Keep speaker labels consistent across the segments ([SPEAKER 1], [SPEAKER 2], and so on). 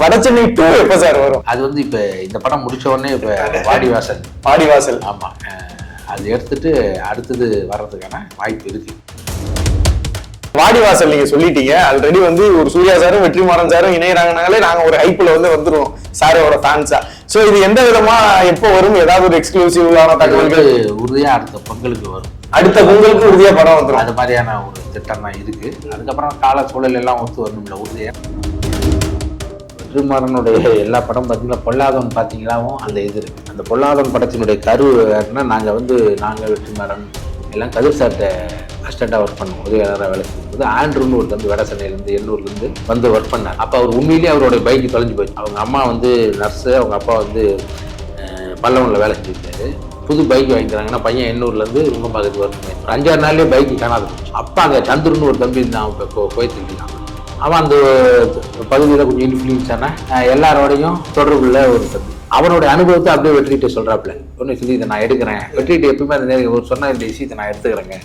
[SPEAKER 1] Vada Chennai two எப்ப sir வரும்?
[SPEAKER 2] அது வந்து இப்ப இந்த படம் முடிச்ச உடனே இப்ப வாடிவாசல்.
[SPEAKER 1] ஆடிவாசல்
[SPEAKER 2] ஆமா. அது எடுத்துட்டு அடுத்தது வர்றதுக்கான வாய்ப்பு இருக்கு.
[SPEAKER 1] வாடிவாசல் நீங்க சொல்லிட்டீங்க. ஆல்ரெடி வந்து ஒரு சூர்யா சாரும் வெற்றிமாறன் சாரும் இணையறாங்கனாலே நாங்க ஒரு ஹைப்ல வந்து வந்துருவோம் சாரோட ஃபேன்ஸா சோ இது எந்த விதமா எப்போ வரும்? ஏதாவது ஒரு எக்ஸ்க்ளூசிவான தகவல்கள்?
[SPEAKER 2] உறுதியா அடுத்த பொங்கலுக்கு வரும்.
[SPEAKER 1] அடுத்த பொங்கலுக்கு உறுதியா படம் வந்துரும்.
[SPEAKER 2] அது மாதிரியான ஒரு திட்டம் தான் இருக்கு. அதுக்கப்புறம் கால சூழல் எல்லாம் ஒத்து வரணும்ல உறுதியா. வெற்றிமாறனுடைய எல்லா படம் பார்த்தீங்கன்னா பொல்லாதவன் பார்த்தீங்களாவும் அந்த இது இருக்குது அந்த பொல்லாதவன் படத்தினுடைய கரு என்ன நாங்கள் வந்து நாங்கள் வெற்றிமாறன் எல்லாம் கதிர் சார்ட்ட அசிஸ்டண்டாக ஒர்க் பண்ணுவோம் உதவியாளராக வேலை செய்யும்போது ஆண்ட்ரூன்னு ஒரு தம்பி வட சென்னையிலேருந்து எண்ணூர்லேருந்து வந்து ஒர்க் பண்ணார். அப்போ அவர் உண்மையிலேயே அவருடைய பைக்கு தொலைஞ்சு போச்சு அவங்க அம்மா வந்து நர்ஸு அவங்க அப்பா வந்து பல்லவனில் வேலை செஞ்சுருக்காரு. புது பைக் வாங்கிக்கிறாங்கன்னா பையன் எண்ணூர்லேருந்து நுங்கம்பாக்கத்துக்கு வரணும் ஒரு அஞ்சாறு நாள்லேயே பைக்கு காணாது போச்சு. அப்பா அங்கே சந்துருன்னு ஒரு தம்பி இருந்தான் அவன் இப்போ கோயத்துக்கிட்டான் அவன் அந்த பகுதியில் கொஞ்சம் இன்ஃப்ளூயன்ஸான எல்லாரோடையும் தொடர்புள்ள ஒரு தம்பி அவனுடைய அனுபவத்தை அப்படியே வெற்றிட்டு சொல்கிறாப்புல ஒன்று சொல்லி இதை நான் எடுக்கிறேன். வெற்றிட்டு எப்பவுமே அந்த நேரம் ஒரு சொன்ன இந்த விஷயத்தை நான் எடுத்துக்கிறேங்க.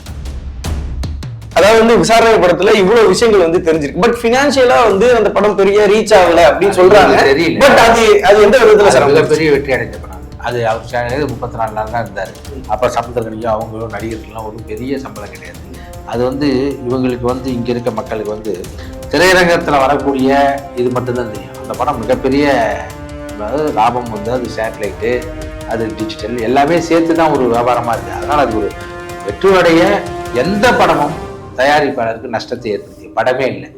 [SPEAKER 1] அதாவது வந்து விசாரணை படத்துல இவ்வளவு விஷயங்கள் வந்து தெரிஞ்சிருக்கு. பட் பினான்சியலா வந்து அந்த படம் பெரிய ரீச் ஆகல அப்படின்னு சொல்றாங்க. பட் அது அது எந்த விதத்துல
[SPEAKER 2] மிகப்பெரிய வெற்றி அடைஞ்ச படம். அது. அவர் சேனல் முப்பத்தி நாலு நாள் தான் இருந்தார். அப்போ சமுத்திரக்கணிக்கும் அவங்களும் நடிகர்கள்லாம் ஒன்றும் பெரிய சம்பளம் கிடையாது. அது வந்து இவங்களுக்கு வந்து இங்கே இருக்க மக்களுக்கு வந்து திரையரங்கத்தில் வரக்கூடிய இது மட்டும்தான் தெரியும். அந்த படம் மிகப்பெரிய அதாவது லாபம் வந்து அது சேட்டலைட்டு அது டிஜிட்டல் எல்லாமே சேர்த்து தான் ஒரு வியாபாரமாக இருக்குது அதனால் அது ஒரு வெற்றியடைய எந்த படமும் தயாரிப்பாளருக்கு நஷ்டத்தை ஏற்படுத்திய படமே இல்லை.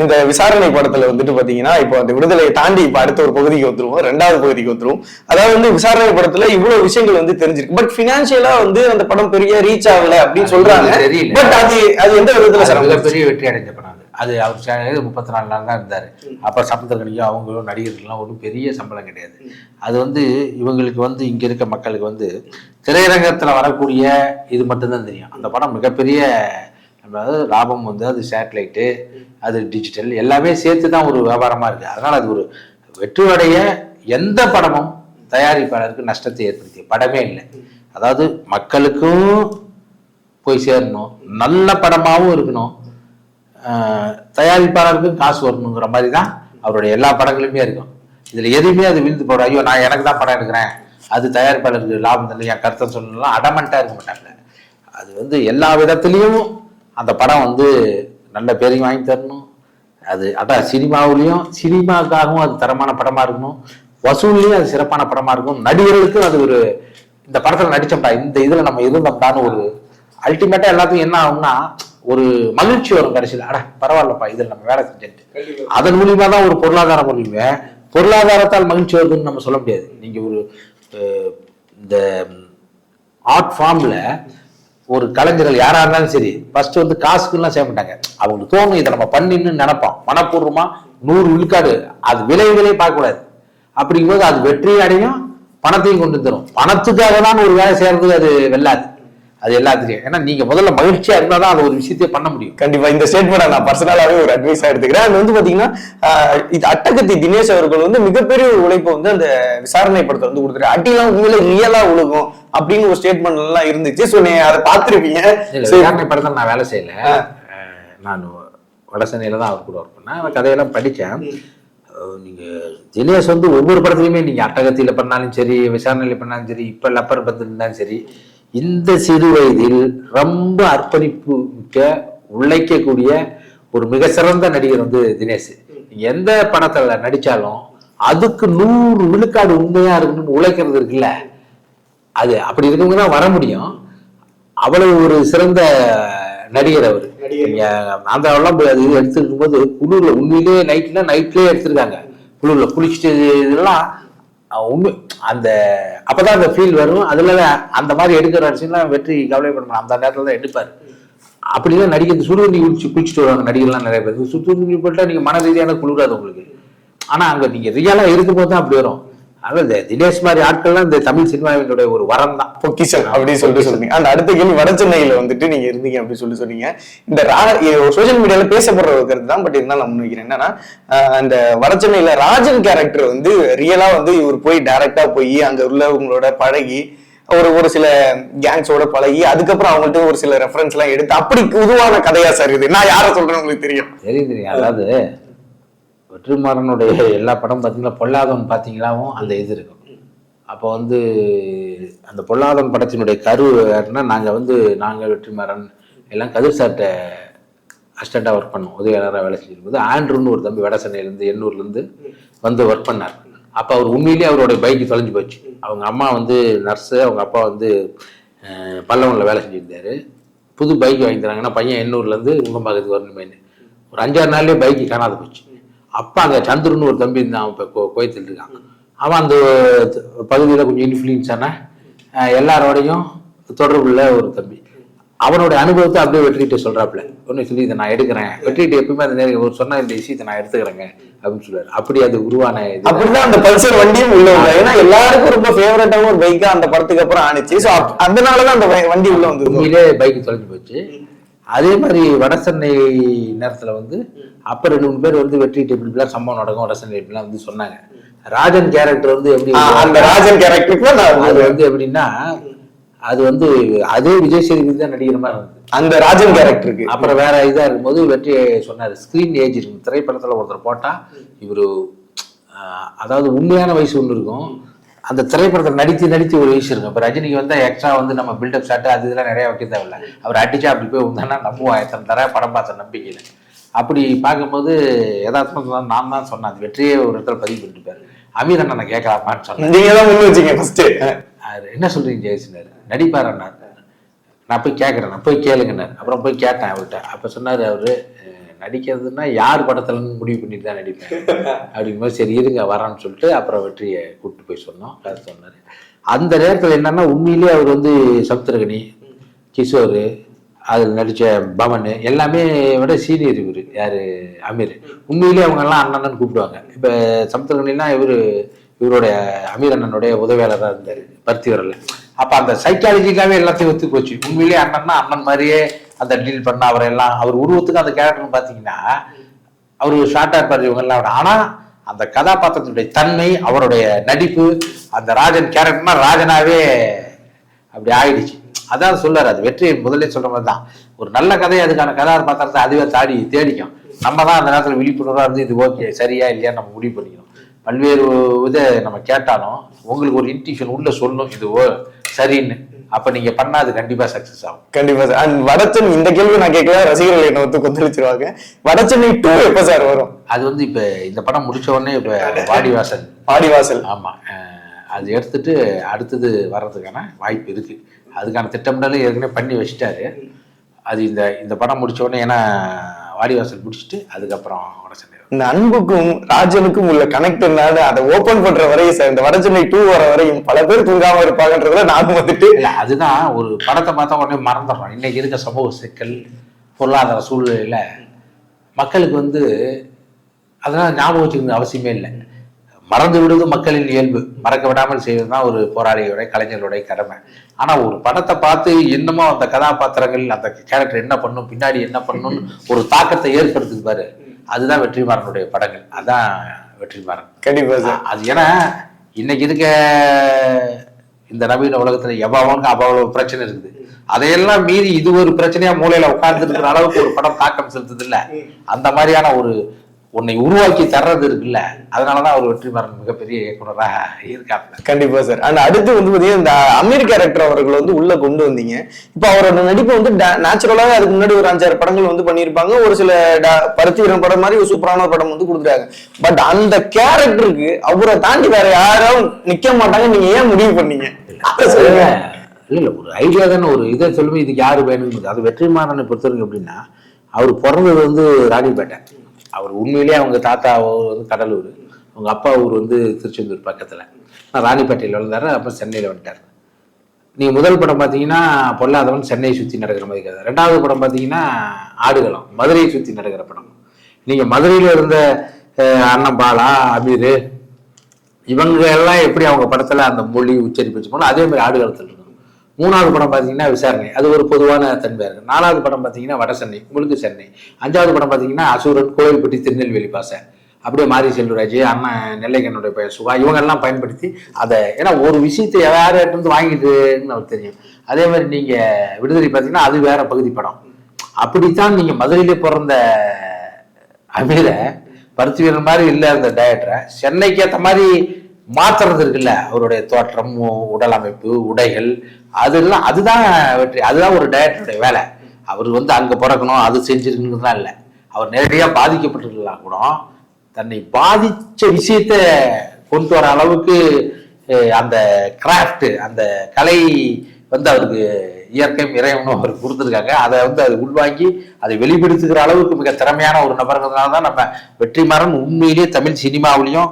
[SPEAKER 1] இந்த விசாரணை படத்துல வந்துட்டு பாத்தீங்கன்னா இப்போ அந்த விடுதலையை தாண்டி இப்ப அடுத்த ஒரு பகுதிக்கு வந்துருவோம் ரெண்டாவது பகுதிக்கு வந்துருவோம். அதாவது வந்து விசாரணை படத்துல இவ்வளவு விஷயங்கள் வந்து தெரிஞ்சிருக்கு. பட் பினான்சியலா வந்து அந்த படம் பெரிய ரீச் ஆகல அப்படின்னு சொல்றாங்க. பட் அது அது எந்த விதத்துல சார்
[SPEAKER 2] மிகப்பெரிய வெற்றி அடைஞ்ச படம் அது. அவர் சேனல் முப்பத்தி நாலு நாள் தான் இருந்தார். அப்போ சமுத்திரக்கணிக்கும் அவங்களும் நடிகர்கள்லாம் ஒன்றும் பெரிய சம்பளம் கிடையாது. அது வந்து இவங்களுக்கு வந்து இங்கே இருக்க மக்களுக்கு வந்து திரையரங்கத்தில் வரக்கூடிய இது மட்டும்தான் தெரியும். அந்த படம் மிகப்பெரிய அதாவது லாபம் வந்து அது சேட்டலைட்டு அது டிஜிட்டல் எல்லாமே சேர்த்து தான் ஒரு வியாபாரமாக இருக்குது அதனால் அது ஒரு வெற்றியுடைய எந்த படமும் தயாரிப்பாளருக்கு நஷ்டத்தை ஏற்படுத்திய படமே இல்லை. அதாவது மக்களுக்கும் போய் சேரணும். நல்ல படமாகவும் இருக்கணும். தயாரிப்பாளருக்கும் காசு வரணுங்கிற மாதிரி தான் அவருடைய எல்லா படங்களுமே இருக்கும். இதில் எதுவுமே அது விழுந்து போட ஐயோ நான் எனக்கு தான் படம் எடுக்கிறேன். அது தயாரிப்பாளருக்கு லாபம் இல்லை என் கருத்தை சொல்லலாம் அடமெண்ட்டாக இருக்க மாட்டாங்க. அது வந்து எல்லா விதத்துலேயும் அந்த படம் வந்து நல்ல பேரையும் வாங்கி தரணும். அது அதான் சினிமாவுலேயும் சினிமாவுக்காகவும் அது தரமான படமாக இருக்கணும். வசூல்லையும் அது சிறப்பான படமாக இருக்கும் நடிகர்களுக்கும் அது ஒரு இந்த படத்தில் நடிச்சோம்டா இந்த இதில் நம்ம இருந்தோம்டான்னு ஒரு அல்டிமேட்டாக எல்லாத்துக்கும் என்ன ஆகும்னா ஒரு மகிழ்ச்சி வரும் கடைசியில். அட பரவாயில்லப்பா இதில் நம்ம வேலை செஞ்சுட்டு. அதன் மூலியமா தான் ஒரு பொருளாதாரம் வருவீங்க பொருளாதாரத்தால் மகிழ்ச்சி வருதுன்னு நம்ம சொல்ல முடியாது. நீங்க ஒரு இந்த ஆர்ட் ஃபார்ம்ல ஒரு கலைஞர்கள் யாரா இருந்தாலும் சரி ஃபர்ஸ்ட் வந்து காசுக்குலாம் செய்ய மாட்டாங்க. அவங்களுக்கு தோணும் இதை நம்ம பண்ணின்னு நினைப்போம். மனப்பூர்வமா நூறு விழுக்காடு அது விலை விலை பார்க்கக்கூடாது. அப்படிங்கும்போது அது வெற்றி அடையும் பணத்தையும் கொண்டு தரும் பணத்துக்காக தான் ஒரு வேலை செய்யறது அது வெல்லாது. அது எல்லாத்துலயும். ஏன்னா நீங்க முதல்ல மகிழ்ச்சியா இருந்தா தான் அது ஒரு விஷயத்தையே பண்ண முடியும்.
[SPEAKER 1] கண்டிப்பா இந்த ஸ்டேட்மெண்ட் நான் பர்சனலாவே ஒரு அட்வைஸா எடுத்துக்கிறேன். அது வந்து பாத்தீங்கன்னா இது அட்டகத்தி தினேஷ் அவர்கள் வந்து மிகப்பெரிய ஒரு உழைப்பை வந்து அந்த விசாரணை படத்தை வந்து கொடுத்துரு அட்டிலாம் உண்மையில ரியலா உழுகும் அப்படின்னு ஒரு ஸ்டேட்மெண்ட் எல்லாம் இருந்துச்சு. ஸோ நீங்க அதை பார்த்திருப்பீங்க.
[SPEAKER 2] விசாரணை படத்தில் நான் வேலை செய்யல. நான் வடசென்னையில தான் அவர் கூட ஒர்க் பண்ணேன். கதையெல்லாம் படித்தேன். நீங்க தினேஷ் வந்து ஒவ்வொரு படத்துலையுமே நீங்க அட்டகத்தில பண்ணாலும் சரி விசாரணையில பண்ணாலும் சரி இப்ப லப்பர் பத்து இருந்தாலும் சரி இந்த சிறு வயதில் ரொம்ப அர்ப்பணிப்பு மிக்க உழைக்கக்கூடிய ஒரு மிக சிறந்த நடிகர் வந்து தினேஷ். எந்த படத்துல நடிச்சாலும் அதுக்கு நூறு விழுக்காடு உண்மையா இருக்கணும்னு உழைக்கிறது இருக்குல்ல. அது அப்படி இருக்கவங்க தான் வர முடியும். அவ்வளவு ஒரு சிறந்த நடிகர் அவர். ஆந்திராவெல்லாம் அது எடுத்துருக்கும் போது குளிர்ல உண்மையிலேயே நைட்ல நைட்லயே எடுத்திருக்காங்க. குளிர்ல குளிச்சுட்டு இதெல்லாம் உண்மை. அந்த அப்பதான் அந்த ஃபீல் வரும். அதில் அந்த மாதிரி எடுக்கிற அரிசிலாம் வெற்றி கவலைப்பட மாட்டான். அந்த நேரத்தில் தான் எடுப்பாரு. அப்படிலாம் நடிகர் சுடுதண்ணி குளிச்சு குளிச்சுட்டு வருவாங்க. நடிகர்லாம் நிறைய பேர். சுடுதண்ணி போட்டால் நீங்கள் மன ரீதியான குளிராது உங்களுக்கு. ஆனால் அங்கே நீங்கள் ரியலாக ரியலா இருக்கும்போது தான் அப்படி வரும். அதனால இந்த தினேஷ் மாதிரி ஆட்கள்லாம் இந்த தமிழ் சினிமாவினுடைய ஒரு வரம் தான்
[SPEAKER 1] பொக்கிஷன் அப்படின்னு சொல்லிட்டு சொன்னீங்க. அந்த அடுத்த கேள்வி வட சென்னையில வந்துட்டு நீங்க இருந்தீங்க அப்படின்னு சொல்லி சொன்னீங்க. இந்த சோஷியல் மீடியால பேசப்படுற ஒரு கருத்து தான். பட் இருந்தாலும் நான் முன்வைக்கிறேன் என்னன்னா அந்த வட சென்னையில ராஜன் கேரக்டர் வந்து ரியலா வந்து இவர் போய் டைரக்டா போய் அங்க உள்ளவங்களோட பழகி ஒரு ஒரு சில கேங்ஸோட பழகி அதுக்கப்புறம் அவங்கள்ட்ட ஒரு சில ரெஃபரன்ஸ் எல்லாம் எடுத்து அப்படி உருவான கதையா சார் இது. நான் யாரை சொல்றேன்னு உங்களுக்கு தெரியும்.
[SPEAKER 2] தெரியும் தெரியும். அதாவது வெற்றிமாறனுடைய எல்லா படம் பார்த்தீங்கன்னா பொல்லாதவன் பார்த்தீங்களாவும் அந்த இது இருக்கும். அப்போ வந்து அந்த பொல்லாதவன் படத்தினுடைய கரு யாருன்னா நாங்கள் வந்து நாங்கள் வெற்றிமாறன் எல்லாம் கதிர் சார்கிட்ட அசிஸ்டண்ட்டாக ஒர்க் பண்ணோம். உதவியாளராக வேலை செஞ்சிருக்கும்போது ஆண்ட்ரூன்னு ஒரு தம்பி வடசென்னையிலேருந்து எண்ணூர்லேருந்து வந்து ஒர்க் பண்ணார். அப்போ அவர் உண்மையிலேயே அவருடைய பைக்கு தொலைஞ்சு போச்சு. அவங்க அம்மா வந்து நர்ஸு அவங்க அப்பா வந்து பல்லவனில் வேலை செஞ்சுருந்தார். புது பைக் வாங்கி தராங்கன்னா பையன் எண்ணூர்லேருந்து உங்கம்பாக்கத்துக்கு வரணுமேனு ஒரு அஞ்சாறு நாள்லேயே பைக்கு காணாத போச்சு. அப்போ அங்கே சந்துருன்னு ஒரு தம்பி இருந்தான் அவன் இப்போ கோயத்தில் இருக்கான். அவன் அந்த பகுதியில் கொஞ்சம் இன்ஃப்ளூயன்ஸான எல்லாரோடையும் தொடர்புள்ள ஒரு தம்பி. அவனுடைய அனுபவத்தை அப்படியே வெற்றிகிட்ட சொல்றாப்புல. ஒன்று சொல்லி இதை நான் எடுக்கிறேன். வெற்றிகிட்ட எப்பவுமே அந்த நேரம் ஒரு சொன்ன இந்த விஷயத்தை நான் எடுத்துக்கிறேங்க அப்படின்னு சொல்லுவார். அப்படி அது உருவான இது.
[SPEAKER 1] அப்படிதான் அந்த பல்சர் வண்டியும் உள்ள வந்தது. ஏன்னா எல்லாருக்கும் ரொம்ப ஃபேவரட்டான ஒரு பைக்கா அந்த படத்துக்கு அப்புறம் ஆனிச்சு சோ அதனாலதான் அந்த வ- வண்டி உள்ள வந்தது.
[SPEAKER 2] உண்மையிலே பைக் தொலைஞ்சு போச்சு. அதே மாதிரி வட சென்னை நேரத்துல வந்து அப்ப ரெண்டு மூணு பேர் வந்து இப்படி இப்படிலாம் சம்பவம் நடக்கும் வட சென்னை இப்படிலாம் வந்து சொன்னாங்க. ராஜன் கேரக்டர் வந்து எப்படி
[SPEAKER 1] அந்த ராஜன் கேரக்டருக்கு நான்
[SPEAKER 2] அது வந்து எப்படின்னா அது வந்து அதே விஜய் சேதுபதி தான் நடிக்கிற மாதிரி இருந்தது.
[SPEAKER 1] அந்த ராஜன் கேரக்டருக்கு.
[SPEAKER 2] அப்புறம் வேற இதா இருக்கும்போது வெற்றி சொன்னாரு ஸ்கிரீன் ஏஜ் இருக்கும் திரைப்படத்துல ஒருத்தர் போட்டா இவரு அதாவது உண்மையான வயசு ஒன்று இருக்கும். அந்த திரைப்படத்தில் நடித்து நடித்து ஒரு வயசு இருக்கும். இப்போ ரஜினிக்கு வந்து எக்ஸ்ட்ரா வந்து நம்ம பில்டப் ஷாட்டு அது இதெல்லாம் நிறைய வைக்க தேவையில்ல. அவர் அடிச்சா அப்படி போய் வந்தானா நம்புவான் எத்தனை தர படம் பார்த்த நம்பிக்கையில். அப்படி பார்க்கும்போது யதார்த்தம் தான் நான் தான் சொன்னேன் அது வெற்றியே ஒரு இடத்துல பதிவு பண்ணிருப்பாரு அமீர் அண்ணனை கேட்கலாமான்னு சொன்னேன்.
[SPEAKER 1] நீங்க தான் முன் வச்சீங்க
[SPEAKER 2] என்ன சொல்றீங்க ஜெயசினார் நடிப்பார் அண்ணா. நான் போய் கேட்குறேன் நான் போய் கேளுங்கண்ணார் அப்புறம் போய் கேட்டேன் அவர்கிட்ட. அப்போ சொன்னார் அவர் நடிக்கிறதுன்னா யார் படத்துலன்னு முடிவு பண்ணிட்டு தான் நடிப்பேன். அப்படிங்கும்போது சரி இருங்க வரேன்னு சொல்லிட்டு அப்புறம் வெற்றியை கூப்பிட்டு போய் சொன்னோம். கதை சொன்னார். அந்த நேரத்தில் என்னன்னா உண்மையிலேயே அவர் வந்து சமுத்திரகனி கிஷோர் அதில் நடித்த பவன் எல்லாமே விட சீனியர் இவர் யார்? அமீர். உண்மையிலேயே அவங்கெல்லாம் அண்ணன் கூப்பிடுவாங்க. இப்போ சமுத்திரகனிலாம் இவர் இவருடைய அமீர் அண்ணனுடைய உதவியாளராக இருந்தார் பருத்திவரில் அப்போ அந்த சைக்காலஜிக்காகவே எல்லாத்தையும் ஒத்து போச்சு. உண்மையிலேயே அண்ணன்னா அண்ணன் மாதிரியே அந்த டீல் பண்ண அவர் எல்லாம் அவர் உருவத்துக்கு அந்த கேரக்டர்னு பார்த்தீங்கன்னா அவர் ஷார்ட்டாக இருப்பார் இவங்கெல்லாம் ஆனால் அந்த கதாபாத்திரத்தினுடைய தன்மை அவருடைய நடிப்பு அந்த ராஜன் கேரக்டர்னா ராஜனாவே அப்படி ஆயிடுச்சு. அதான் சொல்றாரு அது வெற்றி முதல்ல சொல்ற மாதிரி தான். ஒரு நல்ல கதையை அதுக்கான கதாபாத்திரத்தை அதுவே தாடி தேடிக்கும். நம்ம தான் அந்த நேரத்தில் விழிப்புணர்வாக இருந்து இது ஓகே சரியா இல்லையா நம்ம முடிவு பண்ணிக்கணும். பல்வேறு இதை நம்ம கேட்டாலும் உங்களுக்கு ஒரு இன்டிஷன் உள்ள சொல்லணும் இது ஓ சரின்னு. அப்ப நீங்க பண்ணா அது கண்டிப்பா சக்சஸ் ஆகும்.
[SPEAKER 1] கண்டிப்பா சார் அண்ட் வடச்சென்னை இந்த கேள்வி நான் கேட்கல. ரசிகர்கள் என்ன வந்து கொந்தளிச்சிருவாங்க. வடச்சென்னை டூ எப்ப சார் வரும்?
[SPEAKER 2] அது வந்து இப்ப இந்த படம் முடிச்ச உடனே இப்ப வாடிவாசல்.
[SPEAKER 1] ஆடிவாசல்
[SPEAKER 2] ஆமா. அது எடுத்துட்டு அடுத்தது வர்றதுக்கான வாய்ப்பு இருக்கு. அதுக்கான திட்டமிடலும் ஏற்கனவே பண்ணி வச்சுட்டாரு. அது இந்த இந்த படம் முடிச்ச உடனே ஏன்னா வாடிவாசல் முடிச்சுட்டு அதுக்கப்புறம் வட சென்னை வரும்.
[SPEAKER 1] இந்த அன்புக்கும் ராஜனுக்கும் உள்ள கனெக்ட் என்னன்னு அதை ஓபன் பண்ற வரையும் சார் இந்த வடச்சென்னை டூ வர வரையும் பல பேர் தூங்காம இருப்பாங்கன்றதுல நானும் வந்துட்டு
[SPEAKER 2] இல்ல அதுதான் ஒரு படத்தை பார்த்தா உடனே மறந்துடுறோம் இன்னைக்கு இருக்க சமூக சிக்கல் பொருளாதார சூழ்நிலையில மக்களுக்கு வந்து அதெல்லாம் ஞாபகம் வச்சுக்கணும் அவசியமே இல்லை மறந்து விடுவது மக்களின் இயல்பு. மறக்க விடாமல் செய்வது தான் ஒரு போராளியோட கலைஞர்களுடைய கடமை. ஆனா ஒரு படத்தை பார்த்து என்னமோ அந்த கதாபாத்திரங்கள் அந்த கேரக்டர் என்ன பண்ணும் பின்னாடி என்ன பண்ணும்னு ஒரு தாக்கத்தை ஏற்படுத்துது பாரு. அதுதான் வெற்றிமாறனுடைய படங்கள். அதான் வெற்றிமாறன்.
[SPEAKER 1] கண்டிப்பா சார்.
[SPEAKER 2] அது ஏன்னா இன்னைக்கு இருக்க இந்த நவீன உலகத்துல எவ்வளவுக்கு அவ்வளவு பிரச்சனை இருக்குது. அதையெல்லாம் மீறி இது ஒரு பிரச்சனையா மூலையில உட்கார்ந்து இருக்கிற அளவுக்கு ஒரு படம் தாக்கம் செலுத்துது இல்ல. அந்த மாதிரியான ஒரு உன்னை உருவாக்கி தர்றது இருக்குல்ல அதனாலதான் அவர் வெற்றிமாறன் மிகப்பெரிய இயக்குனராக இருக்காப்ல.
[SPEAKER 1] கண்டிப்பா சார். அண்ட் அடுத்து வந்து பாத்தீங்கன்னா இந்த அமீர் கேரக்டர் அவர்கள் வந்து உள்ள கொண்டு வந்தீங்க. இப்ப அவரோட நடிப்பு வந்து நேச்சுரலாவே அதுக்கு முன்னாடி ஒரு அஞ்சாறு படங்கள் வந்து பண்ணியிருப்பாங்க. ஒரு சில da- பருத்தி வீரன் படம் மாதிரி ஒரு சூப்பரான படம் வந்து கொடுத்துட்டாங்க. பட் அந்த கேரக்டருக்கு அவரை தாண்டி வேற யாரும் நிக்க மாட்டாங்க. நீங்க ஏன் முடிவு பண்ணீங்க?
[SPEAKER 2] இல்ல இல்ல ஒரு ஐடியா தானே ஒரு இதை சொல்லுமே இதுக்கு யாரு வேணுங்கிறது அது வெற்றிமாறனை பொறுத்தவரைக்கும் எப்படின்னா அவர் பிறந்தது வந்து ராணிப்பேட்டை. அவர் உண்மையிலேயே அவங்க தாத்தா வந்து கடலூர். அவங்க அப்பா ஊர் வந்து திருச்செந்தூர் பக்கத்தில். நான் ராணிப்பேட்டையில் வளர்ந்தாரு அப்போ சென்னையில் வந்துட்டார். நீங்கள் முதல் படம் பார்த்தீங்கன்னா பொல்லாதவன் சென்னையை சுற்றி நடக்கிற மாதிரி கதை. ரெண்டாவது படம் பார்த்தீங்கன்னா ஆடுகளம் மதுரையை சுற்றி நடக்கிற படம். நீங்கள் மதுரையில் இருந்த அண்ணன் பாலா அமீர் இவங்க எல்லாம் எப்படி அவங்க படத்தில் அந்த மொழி உச்சரிப்பு வச்சுக்கணும் அதே மாதிரி ஆடுகளத்தில் இருக்கும் மூணாவது படம் பார்த்தீங்கன்னா விசாரணை. அது ஒரு பொதுவான தன்மையா இருக்கு நாலாவது படம் பார்த்தீங்கன்னா வட சென்னை. உங்களுக்கு சென்னை. அஞ்சாவது படம் பார்த்தீங்கன்னா அசூரன் கோயில்பட்டி திருநெல்வேலி பாசை அப்படியே மாரி செல்வராஜ் அண்ணன் நெல்லைக்கண்ணுடைய பையன் சுகா இவங்கெல்லாம் பயன்படுத்தி அதை ஏன்னா ஒரு விஷயத்தை யார் இருந்து வாங்கிட்டுன்னு அவர் தெரியும். அதே மாதிரி நீங்க விடுதலை பார்த்தீங்கன்னா அது வேற பகுதி படம். அப்படித்தான் நீங்க மதுரையிலே பிறந்த அமீர பருத்தி வீரன் மாதிரி இல்லை அந்த டயட்டரை சென்னைக்கு ஏற்ற மாதிரி மாத்துறது இருக்குல்ல அவருடைய தோற்றம் உடல் அமைப்பு உடைகள் அதெல்லாம் அதுதான் வெற்றி அதுதான் ஒரு டயட்டருடைய வேலை. அவர் வந்து அங்க பிறக்கணும் அது செஞ்சிருக்கணுங்கிறதுலாம் இல்லை. அவர் நேரடியாக பாதிக்கப்பட்டிருக்கலாம் கூட. தன்னை பாதித்த விஷயத்த கொண்டு வர அளவுக்கு அந்த கிராஃப்ட் அந்த கலை வந்து அவருக்கு இயற்கையும் இறைவனும் அவர் கொடுத்துருக்காங்க. அதை வந்து அது உள்வாங்கி அதை வெளிப்படுத்துகிற அளவுக்கு மிக திறமையான ஒரு நபருங்கிறதுனால தான் நம்ம வெற்றிமாறன் உண்மையிலேயே தமிழ் சினிமாவிலையும்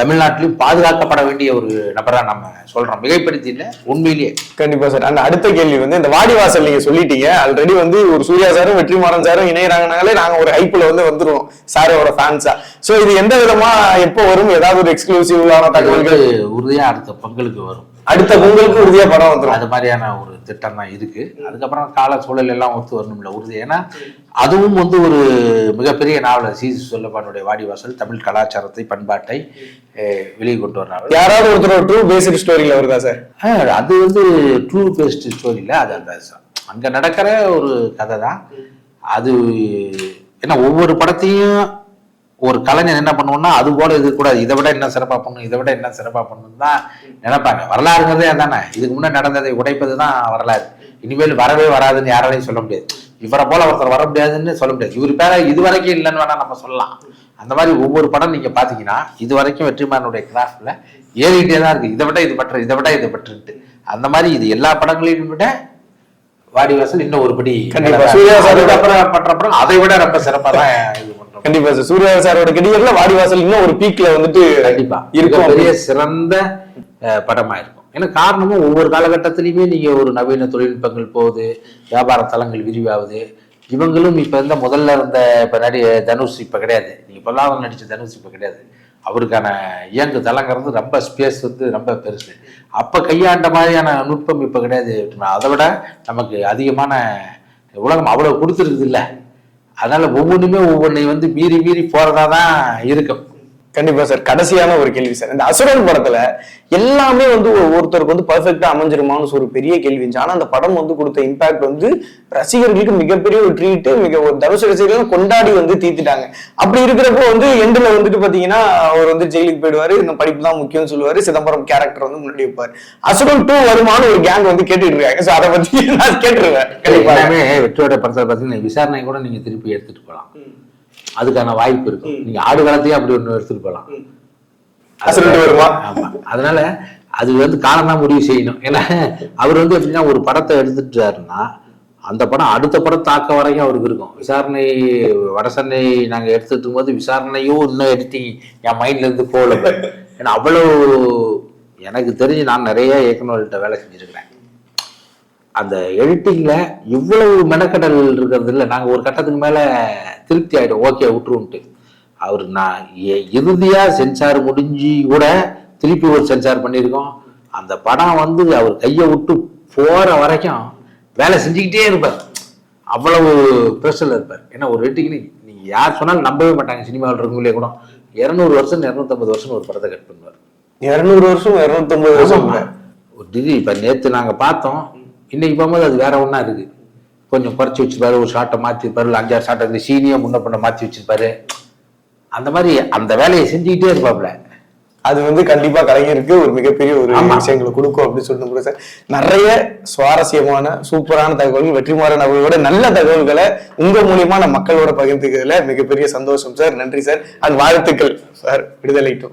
[SPEAKER 2] தமிழ்நாட்டிலையும் பாதுகாக்கப்பட வேண்டிய ஒரு நபரா நம்ம சொல்றோம். மிகைப்படுத்தி இல்லை உண்மையிலேயே.
[SPEAKER 1] கண்டிப்பா சார். அந்த அடுத்த கேள்வி வந்து இந்த வாடிவாசல் நீங்க சொல்லிட்டீங்க. ஆல்ரெடி வந்து ஒரு சூர்யா சாரும் வெற்றிமாறன் சாரும் இணையறாங்கனாலே நாங்க ஒரு ஹைப்ல வந்து வந்துருவோம். சாரோட ஃபேன்ஸா சோ இது எந்த விதமா எப்போ வரும்? ஏதாவது ஒரு எக்ஸ்க்ளூசிவான தகவல்கள்?
[SPEAKER 2] உறுதியா அடுத்த பொங்கலுக்கு வரும்.
[SPEAKER 1] அடுத்த பொங்கலுக்கு உறுதியா படம் வந்துரும்.
[SPEAKER 2] அது மாதிரியான ஒரு திட்டம் தான் இருக்கு. அதுக்கப்புறம் கால சூழல் எல்லாம் ஒத்து வரணும்ல உறுதி. ஏன்னா அதுவும் வந்து ஒரு மிகப்பெரிய நாவலர் சி. சொல்லப்பானுடைய வாடிவாசல் தமிழ் கலாச்சாரத்தை பண்பாட்டை வெளியே கொண்டு வர்றாங்க
[SPEAKER 1] யாராவது ஒருத்தர் ட்ரூ பேஸ்டு ஸ்டோரியில வருதா சார்
[SPEAKER 2] அது வந்து ட்ரூ பேஸ்ட் ஸ்டோரியில் அது அந்த அங்க நடக்கிற ஒரு கதை தான். அது ஏன்னா ஒவ்வொரு படத்தையும் ஒரு கலைஞர் என்ன பண்ணுவோம்னா அது போல இது கூட இதை விட என்ன சிறப்பா பண்ணும் இதை விட என்ன சிறப்பா பண்ணணும் தான் நினைப்பாங்க. வரலாறுங்கிறதே அதானே? இதுக்கு முன்னாடி நடந்ததை உடைப்பது தான் வரலாறு. இனிமேல் வரவே வராதுன்னு யாராலையும் சொல்ல முடியாது. இவரை போல ஒருத்தர் வர முடியாதுன்னு சொல்ல முடியாது. இவர் பேர இது வரைக்கும் இல்லைன்னு வேணா நம்ம சொல்லலாம். அந்த மாதிரி ஒவ்வொரு படம் நீங்க பாத்தீங்கன்னா இது வரைக்கும் வெற்றிமாறனுடைய கிராஃப்ட்ல ஏறிக்கிட்டே தான் இருக்கு. இதை விட இது பற்று இதை விட இது பற்றுன்ட்டு அந்த மாதிரி இது எல்லா படங்களையும் விட வாடிவாசல் இன்னும் ஒரு படி
[SPEAKER 1] கண்டிப்பா.
[SPEAKER 2] மேல தான்.
[SPEAKER 1] சூர்யா சார்
[SPEAKER 2] அதுக்கப்புறம் பண்ற படம் அதை விட ரொம்ப சிறப்பா தான்
[SPEAKER 1] கண்டிப்பா சார். சூர்யா சாரோட கெடியர்ல வாடிவாசல் இன்னும் ஒரு பீக்ல வந்துட்டு
[SPEAKER 2] கண்டிப்பா.
[SPEAKER 1] இருக்கும்
[SPEAKER 2] பெரிய சிறந்த படமா இருக்கும் ஏன்னா காரணமும் ஒவ்வொரு காலகட்டத்திலையுமே நீங்க ஒரு நவீன தொழில்நுட்பங்கள் போகுது வியாபார தளங்கள் விரிவாகுது. இவங்களும் இப்ப இருந்த முதல்ல இருந்த இப்ப நடி தனுஷ் இப்ப கிடையாது. நீங்க பொல்லாதவன் நடிச்ச தனுஷ் இப்ப கிடையாது. அவருக்கான இயங்கு தளங்கிறது ரொம்ப ஸ்பேஸ் வந்து ரொம்ப பெருசு. அப்ப கையாண்ட மாதிரியான நுட்பம் இப்ப கிடையாது. அதை விட நமக்கு அதிகமான உலகம் அவ்வளவு கொடுத்துருக்குது இல்ல. அதனால ஒவ்வொன்றுமே ஒவ்வொன்றை வந்து மீறி மீறி போறதா தான் இருக்கும்
[SPEAKER 1] கண்டிப்பா சார். கடைசியான ஒரு கேள்வி சார். இந்த அசுரன் படத்துல எல்லாமே வந்து ஒரு- ஒருத்தருக்கு வந்து பர்ஃபெக்டா அமைஞ்சிருமான்னு ஒரு பெரிய கேள்வி இருந்துச்சு. ஆனா அந்த படம் வந்து கொடுத்த இம்பாக்ட் வந்து ரசிகர்களுக்கு மிகப்பெரிய ஒரு ட்ரீட் மிக ஒரு தனுஷ் ரசிகர்கள் கொண்டாடி வந்து தீர்த்துட்டாங்க. அப்படி இருக்கிறப்போ வந்து எண்டுல வந்துட்டு பாத்தீங்கன்னா அவர் வந்து ஜெயிலுக்கு போயிடுவாரு. இந்த படிப்பு தான் முக்கியம்னு சொல்லுவாரு. சிதம்பரம் கேரக்டர் வந்து முன்னாடி வைப்பாரு. அசுரன் டூ வருமானு ஒரு கேங் வந்து கேட்டுட்டு இருக்காங்க சோ அதை பத்தி நான் கேட்டுருவேன். கண்டிப்பா
[SPEAKER 2] வெற்றியோட படத்தை பார்த்தீங்கன்னா விசாரணை கூட நீங்க திருப்பி எடுத்துட்டு போகலாம். அதுக்கான வாய்ப்பு இருக்கும். நீங்க ஆடு காலத்தையும் அப்படி ஒண்ணு எடுத்துட்டு போகலாம். அதனால அது வந்து காலம் தான் முடிவு செய்யணும். ஏன்னா அவர் வந்து எப்படின்னா ஒரு படத்தை எடுத்துட்டாருன்னா அந்த படம் அடுத்த படம் தாக்க வரைக்கும் அவருக்கு இருக்கும். விசாரணை வடசென்னை நாங்க எடுத்துட்டு இருக்கும்போது விசாரணையும் இன்னும் எடிட்டிங் என் மைண்ட்ல இருந்து போகல. ஏன்னா அவ்வளவு எனக்கு தெரிஞ்சு நான் நிறைய இயக்குநர்கள்ட்ட வேலை செஞ்சிருக்கிறேன். அந்த எடிட்டிங்ல இவ்வளவு மெனக்கடல் இருக்கிறது இல்லை. நாங்க ஒரு கட்டத்துக்கு மேல திருப்தி ஆயிடும் ஓகே விட்டுருன்ட்டு அவர் நான் எ- இறுதியா சென்சார் முடிஞ்சு கூட திருப்பி ஒரு சென்சார் பண்ணியிருக்கோம். அந்த படம் வந்து அவர் கையை விட்டு போற வரைக்கும் வேலை செஞ்சுக்கிட்டே இருப்பார். அவ்வளவு ப்ரெஷர்ல இருப்பார். ஏன்னா ஒரு எடிட்டிங் நீங்க யார் சொன்னாலும் நம்பவே மாட்டாங்க சினிமாவில் இருக்கவங்களே கூட. இரநூறு வருஷம் இரநூத்தம்பது வருஷம் ஒரு படத்தை கட் பண்ணுவார்.
[SPEAKER 1] இருநூறு வருஷம் இருநூத்தி வருஷம்.
[SPEAKER 2] ஒரு டிகிரி இப்போ நேற்று நாங்கள் பார்த்தோம். இன்னைக்கு போகும்போது அது வேற ஒன்றா இருக்கு. கொஞ்சம் குறைச்சி வச்சிருப்பாரு ஒரு ஷார்ட்டை மாற்றி இருப்பாரு இல்லை அஞ்சாறு ஷார்ட்டை இந்த சீனியை முன்ன பண்ண மாற்றி வச்சிருப்பாரு. அந்த மாதிரி அந்த வேலையை செஞ்சுக்கிட்டே இருப்பாப்ல
[SPEAKER 1] அது வந்து கண்டிப்பா கலைஞருக்கு ஒரு மிகப்பெரிய ஒரு. விஷயங்களை கொடுக்கும் அப்படின்னு சொல்லிட்டு கூட சார். நிறைய சுவாரஸ்யமான சூப்பரான தகவல்கள் வெற்றிமாறன் அவர்களோட நல்ல தகவல்களை உங்க மூலியமா நம்ம மக்களோட பகிர்ந்துக்கிறதுல மிகப்பெரிய சந்தோஷம் சார். நன்றி சார். அண்ட் வாழ்த்துக்கள் சார். விடுதலை to.